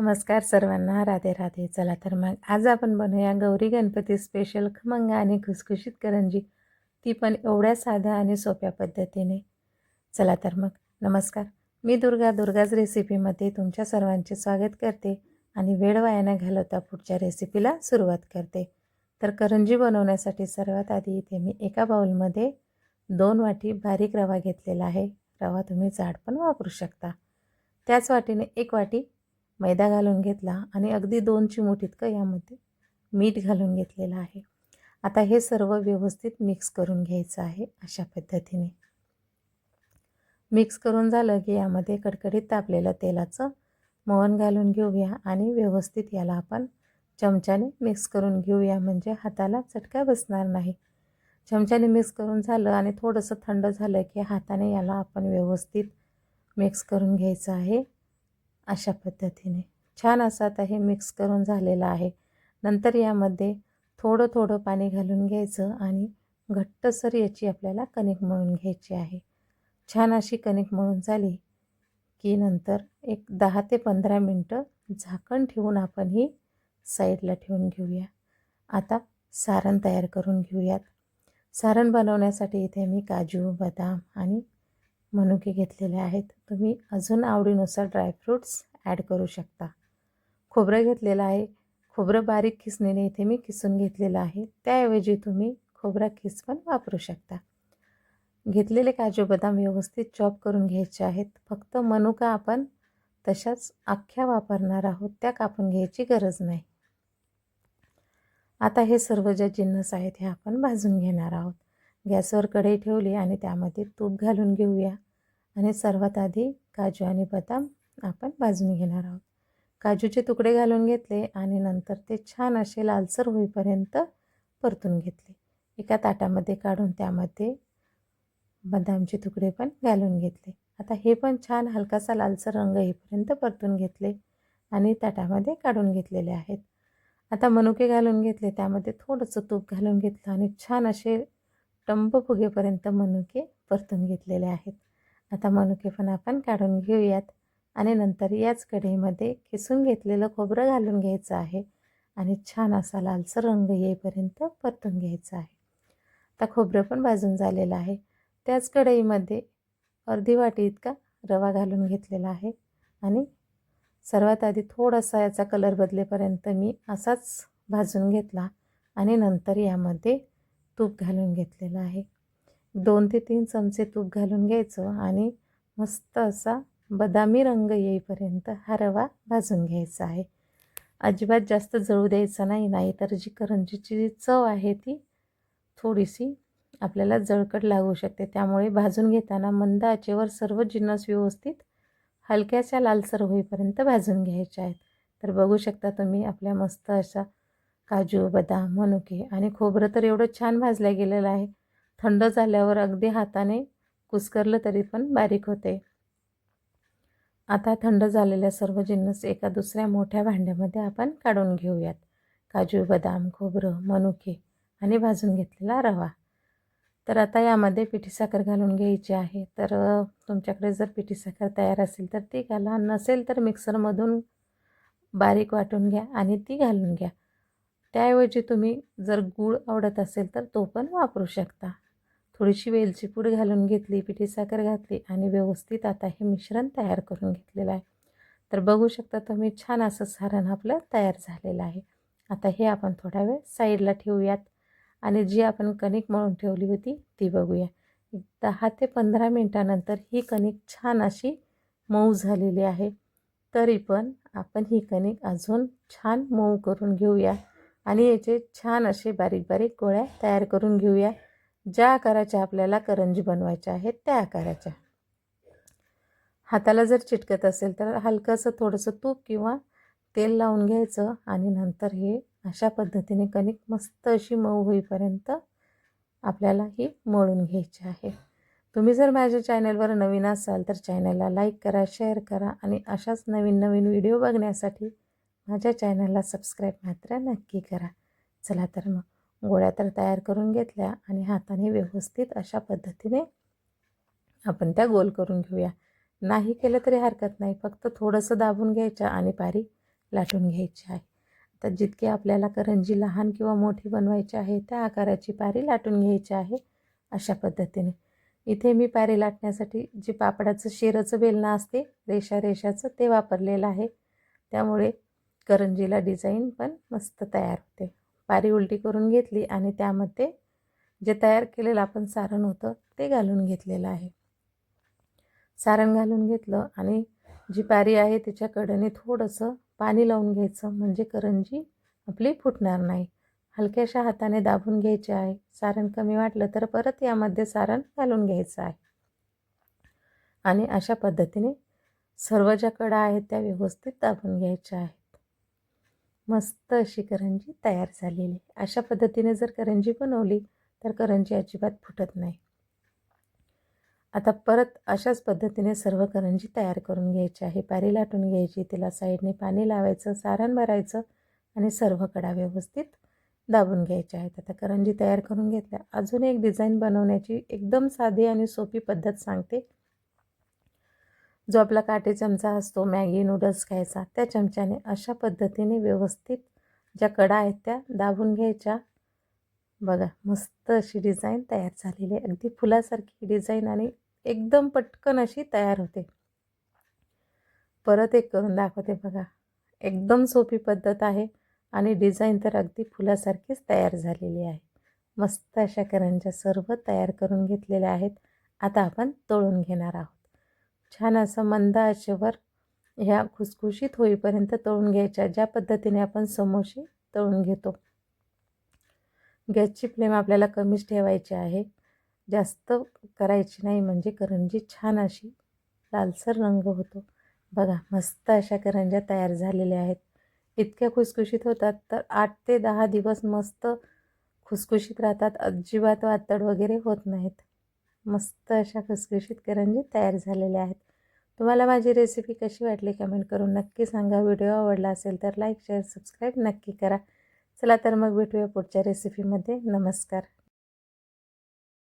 नमस्कार सर्वांना. राधे राधे. चला तर मग आज आपण बनवूया गौरी गणपती स्पेशल खमंग आणि खुसखुशीत करंजी. ती पण एवढ्या साध्या आणि सोप्या पद्धतीने. चला तर मग नमस्कार. मी दुर्गा दुर्गाज रेसिपीमध्ये तुमच्या सर्वांचे स्वागत करते आणि वेळ वाया घालवता पुढच्या रेसिपीला सुरुवात करते. तर करंजी बनवण्यासाठी सर्वात आधी इथे मी एका बाउलमध्ये दोन वाटी बारीक रवा घेतलेला आहे. रवा तुम्ही जाड पण वापरू शकता. त्याच वाटीने एक वाटी मैदा घालून घेतला आणि अगदी दोन चिमूट इतकं यामध्ये मीठ घालून घेतलेलं आहे. आता हे सर्व व्यवस्थित मिक्स करून घ्यायचं आहे अशा पद्धतीने. मिक्स करून झालं की यामध्ये कडकडीत तापलेलं तेलाचं मोहन घालून घेऊया आणि व्यवस्थित याला आपण चमच्याने मिक्स करून घेऊया. म्हणजे हाताला चटका बसणार नाही. चमच्याने मिक्स करून झालं आणि थोडंसं थंड झालं की हाताने याला आपण व्यवस्थित मिक्स करून घ्यायचं आहे. अशा पद्धतीने. छान असं आता हे मिक्स करून झालेलं आहे. नंतर यामध्ये थोडं थोडं पाणी घालून घ्यायचं आणि घट्टसर याची आपल्याला कणिक मळून घ्यायची आहे. छान अशी कणिक मळून झाली की नंतर एक दहा ते पंधरा मिनटं झाकण ठेवून आपण ही साईडला ठेवून घेऊया. आता सारण तयार करून घेऊयात. सारण बनवण्यासाठी इथे मी काजू बदाम आणि मनुके घेतलेले आहेत. तुम्ही अजून आवडीनुसार ड्रायफ्रूट्स ॲड करू शकता. खोबरं घेतलेलं आहे. खोबरं बारीक किसणीने इथे मी किसून घेतलेलं आहे. त्याऐवजी तुम्ही खोबरा किस पण वापरू शकता. घेतलेले काजू बदाम व्यवस्थित चॉप करून घ्यायचे आहेत. फक्त मनुका आपण तशाच अख्ख्या वापरणार आहोत. त्या कापून घ्यायची गरज नाही. आता हे सर्व ज्या जिन्नस आहेत हे आपण भाजून घेणार आहोत. गॅसवर कढई ठेवली आणि त्यामध्ये तूप घालून घेऊया. आणि सर्वात आधी काजू आणि बदाम आपण भाजून घेणार आहोत. काजूचे तुकडे घालून घेतले आणि नंतर ते छान असे लालसर होईपर्यंत परतून घेतले. एका ताटामध्ये काढून त्यामध्ये बदामचे तुकडे पण घालून घेतले. आता हे पण छान हलकासा लालसर रंग येईपर्यंत परतून घेतले आणि ताटामध्ये काढून घेतलेले आहेत. आता मनुके घालून घेतले त्यामध्ये थोडंसं तूप घालून घेतलं आणि छान असे टंब फुगेपर्यंत मनुके परतून घेतलेले आहेत. आता मनुके पण आपण काढून घेऊयात. आणि नंतर याच कढईमध्ये किसून घेतलेलं खोबरं घालून घ्यायचं आहे. आणि छान असा लालसर रंग येईपर्यंत परतून घ्यायचा आहे. आता खोबरं पण भाजून झालेलं आहे. त्याच कढईमध्ये अर्धी वाटी इतका रवा घालून घेतलेला आहे. आणि सर्वात आधी थोडासा याचा कलर बदलेपर्यंत मी असाच भाजून घेतला. आणि नंतर यामध्ये तूप घालून घेतलेलं आहे. दोन ते तीन चमचे तूप घालून घ्यायचं आणि मस्त असा बदामी रंग येईपर्यंत हा रवा भाजून घ्यायचा आहे. अजिबात जास्त जळू द्यायचा नाही नाही तर जी करंजीची जी चव आहे ती थोडीशी आपल्याला जळकट लागू शकते. त्यामुळे भाजून घेताना मंद आचेवर सर्व जिन्नस व्यवस्थित हलक्याशा लालसर होईपर्यंत भाजून घ्यायच्या आहेत. तर बघू शकता तुम्ही आपल्या मस्त अशा काजू बदाम मनुके आणि खोबरं तर एवढं छान भाजलं गेलेलं आहे. थंड झाल्यावर अगदी हाताने कुस्करलं तरी पण बारीक होते. आता थंड झालेल्या सर्व जिन्नस एका दुसऱ्या मोठ्या भांड्यामध्ये आपण काढून घेऊयात. काजू बदाम खोबरं मनुके आणि भाजून घेतलेला रवा. तर आता यामध्ये पिठी साखर घालून घ्यायची आहे. तर तुमच्याकडे जर पिठी साखर तयार असेल तर ती घाला. नसेल तर मिक्सरमधून बारीक वाटून घ्या आणि ती घालून घ्या. त्याऐवजी तुम्ही जर गूळ आवडत असेल तर तो पण वापरू शकता. थोडीशी वेलची पूड घालून घेतली पिठी साखर घातली आणि व्यवस्थित आता हे मिश्रण तयार करून घेतलेलं आहे. तर बघू शकता तुम्ही छान असं सारण आपलं तयार झालेलं आहे. आता हे आपण थोडा वेळ साईडला ठेवूयात आणि जी आपण कणिक मळून ठेवली होती ती बघूया. दहा ते पंधरा मिनटानंतर ही कणिक छान अशी मऊ झालेली आहे. तरी पण आपण ही कणिक अजून छान मऊ करून घेऊया. आणि याचे छान असे बारीक बारीक गोळ्या तयार करून घेऊया. ज्या आकाराच्या आपल्याला करंजी बनवायच्या आहेत त्या आकाराच्या. हाताला जर चिटकत असेल तर हलकंसं थोडंसं तूप किंवा तेल लावून घ्यायचं आणि नंतर हे अशा पद्धतीने कणिक मस्त अशी मऊ होईपर्यंत आपल्याला ही मळून घ्यायची आहे. तुम्ही जर माझ्या चॅनलवर नवीन असाल तर चॅनलला लाईक करा शेअर करा आणि अशाच नवीन नवीन व्हिडिओ बघण्यासाठी माझ्या चॅनलला सबस्क्राईब मात्र नक्की करा. चला तर मग गोळ्या तर तयार करून घेतल्या आणि हाताने व्यवस्थित अशा पद्धतीने आपण त्या गोल करून घेऊया. नाही केलं तरी हरकत नाही फक्त थोडंसं दाबून घ्यायच्या आणि पारी लाटून घ्यायची आहे. आता जितकी आपल्याला करंजी लहान किंवा मोठी बनवायची आहे त्या आकाराची पारी लाटून घ्यायची आहे अशा पद्धतीने. इथे मी पारी लाटण्यासाठी जी पापडाचं शिरचं बेलणं असते रेषा रेषाचं ते वापरलेलं आहे. त्यामुळे करंजीला डिझाईन पण मस्त तयार होते. पारी उलटी करून घेतली आणि त्यामध्ये जे तयार केलेलं आपण सारण होतं ते घालून घेतलेलं आहे. सारण घालून घेतलं आणि जी पारी आहे तिच्या कडेने थोडंसं पाणी लावून घ्यायचं म्हणजे करंजी आपली फुटणार नाही. हलक्याशा हाताने दाबून घ्यायचे आहे. सारण कमी वाटलं तर परत यामध्ये सारण घालून घ्यायचं आहे. आणि अशा पद्धतीने सर्व ज्या कडा आहेत त्या व्यवस्थित दाबून घ्यायच्या आहे मस्त अशी करंजी तयार झालेली अशा पद्धतीने जर करंजी बनवली तर करंजी अजिबात फुटत नाही. आता परत अशाच पद्धतीने सर्व करंजी तयार करून घ्यायची आहे. पारी लाटून घ्यायची तिला साईडने पाणी लावायचं सारण भरायचं आणि सर्व कडा व्यवस्थित दाबून घ्यायच्या आहेत. आता करंजी तयार करून घेतल्या. अजून एक डिझाईन बनवण्याची एकदम साधी आणि सोपी पद्धत सांगते. जो आपला काटे चमचा असतो मॅगी नूडल्स खायचा त्या चमच्याने अशा पद्धतीने व्यवस्थित ज्या कडा आहेत त्या दाबून घ्यायच्या. बघा मस्त अशी डिझाईन तयार झालेली आहे. अगदी फुलासारखी डिझाईन आणि एकदम पटकन अशी तयार होते. परत एक करून दाखवते बघा. एकदम सोपी पद्धत आहे आणि डिझाईन तर अगदी फुलासारखीच तयार झालेली आहे. मस्त अशा करंज्या सर्व तयार करून घेतलेल्या आहेत. आता आपण तळून घेणार आहोत. छान असं मंद आचेवर ह्या खुसखुशीत होईपर्यंत तळून घ्यायच्या. ज्या पद्धतीने आपण समोसे तळून घेतो. गॅसची फ्लेम आपल्याला कमीच ठेवायची आहे. जास्त करायची नाही म्हणजे करंजी छान अशी लालसर रंग होतो. बघा मस्त अशा करंज्या तयार झालेल्या आहेत. इतक्या खुसखुशीत होतात तर आठ ते दहा दिवस मस्त खुसखुशीत राहतात. अजिबात वातड वगैरे होत नाहीत. मस्त अशा खसखशीत करंजी तयार झालेल्या आहेत. तुम्हाला माझी रेसिपी कशी वाटली कमेंट करून नक्की सांगा. व्हिडिओ आवडला असेल तर लाईक शेअर सबस्क्राईब नक्की करा. चला तर मग भेटूया पुढच्या रेसिपीमध्ये नमस्कार.